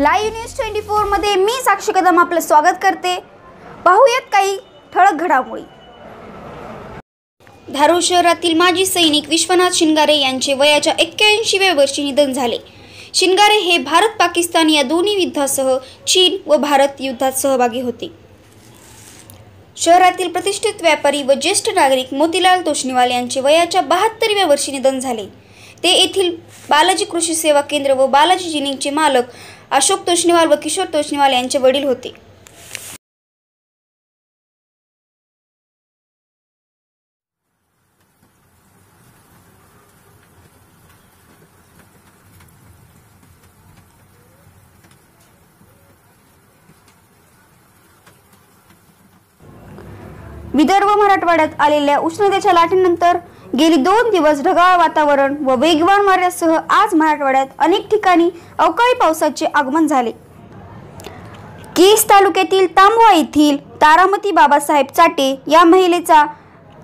Live news twenty फोरमध्ये मी साक्षी कदम आपलं स्वागत करते. पाहूयात काही ठळक घडामोडी. धारूर शहरातील माजी सैनिक विश्वनाथ शिंगारे यांचे वयाच्या एक्क्याऐंशीव्या वर्षी निधन झाले. शिंगारे हे भारत पाकिस्तान या दोन्ही युद्धासह चीन व भारत युद्धात सहभागी होते. शहरातील प्रतिष्ठित व्यापारी व ज्येष्ठ नागरिक मोतीलाल तोष्णीवाल यांचे वयाच्या बहात्तरव्या वर्षी निधन झाले. ते येथील बालाजी कृषी सेवा केंद्र व बालाजी जिनिंगचे मालक अशोक तोष्णीवाल व किशोर तोष्णीवाल यांचे वडील होते. विदर्भ मराठवाड्यात आलेल्या उष्णतेच्या लाटेनंतर गेली दोन दिवस ढगाळ वातावरण व वेगवान वाऱ्यासह आज मराठवाड्यात अनेक ठिकाणी अवकाळी पावसाचे आगमन झाले. केस तालुक्यातील तांबवा येथील तारामती बाबासाहेब चाटे या महिलेचा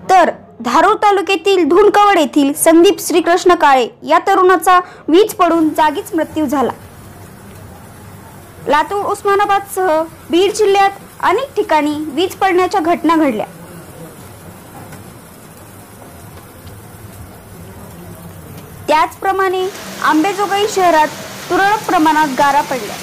तर धारूर तालुक्यातील धुणकवड येथील संदीप श्रीकृष्ण काळे या तरुणाचा वीज पडून जागीच मृत्यू झाला. लातूर उस्मानाबादसह बीड जिल्ह्यात अनेक ठिकाणी वीज पडण्याच्या घटना घडल्या. त्याचप्रमाणे आंबेजोगाई शहरात तुरळक प्रमाणात गारा पडल्या.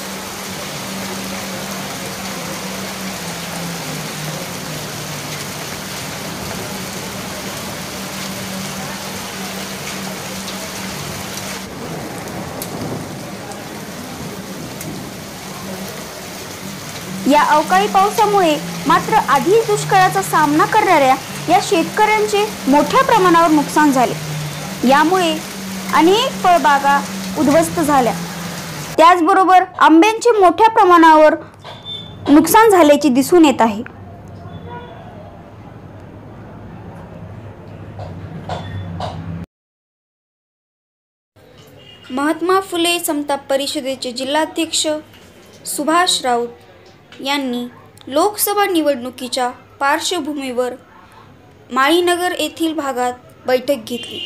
या अवकाळी पावसामुळे मात्र आधी दुष्काळाचा सामना करणाऱ्या या शेतकऱ्यांचे मोठ्या प्रमाणावर नुकसान झाले. यामुळे अनेक फळबागा उद्ध्वस्त झाल्या. त्याचबरोबर आंब्यांचे मोठ्या प्रमाणावर नुकसान झाल्याचे दिसून येत आहे. महात्मा फुले समता परिषदेचे जिल्हाध्यक्ष सुभाष राऊत यांनी लोकसभा निवडणुकीच्या पार्श्वभूमीवर माळीनगर येथील भागात बैठक घेतली.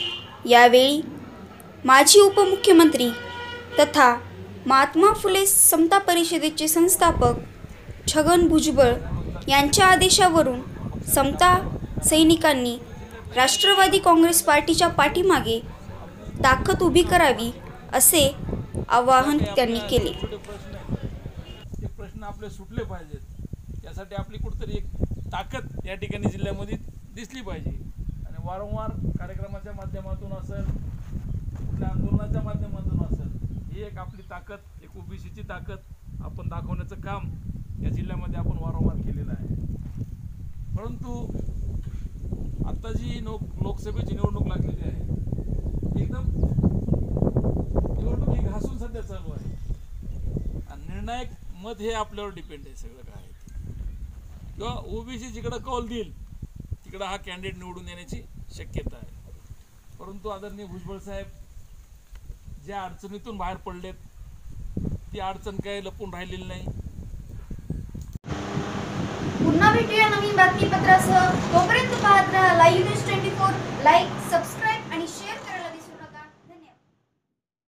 यावेळी माजी उपमुख्यमंत्री तथा महात्मा फुले समता परिषदेचे संस्थापक छगन भुजबळ यांच्या आदेशावरून समता सैनिकांनी राष्ट्रवादी काँग्रेस पार्टीच्या पाठीमागे ताकद उभी करावी असे आवाहन त्यांनी केले. प्रश्न ते प्रश्न आपले सुटले पाहिजेत. यासाठी आपली कुठतरी एक ताकद या ठिकाणी जिल्ह्यामध्ये दिसली पाहिजे. आणि वारंवार कार्यक्रमाच्या माध्यमातून असं कुठल्या आंदोलनाच्या माध्यमातून असेल ही एक आपली ताकद एक ओबीसीची ताकद आपण दाखवण्याचं काम या जिल्ह्यामध्ये आपण वारंवार केलेलं आहे. परंतु आत्ता जी नो लोकसभेची निवडणूक लागलेली आहे एकदम निवडणूक ही घासून सध्या चालू आहे. आणि निर्णायक मत हे आपल्यावर डिपेंड आहे सगळं काय किंवा ओबीसी जिकडं कौल देईल तिकडं हा कॅन्डिडेट निवडून येण्याची शक्यता आहे. परंतु आदरणीय भुजबळ साहेब ज्या अडचणीतून बाहेर पडलेत ती अडचण काही लपून राहिलेली नाही. पुन्हा भेटूया नवीन बातमीपत्रासह. तोपर्यंत पाहत राहा live news twenty four like subscribe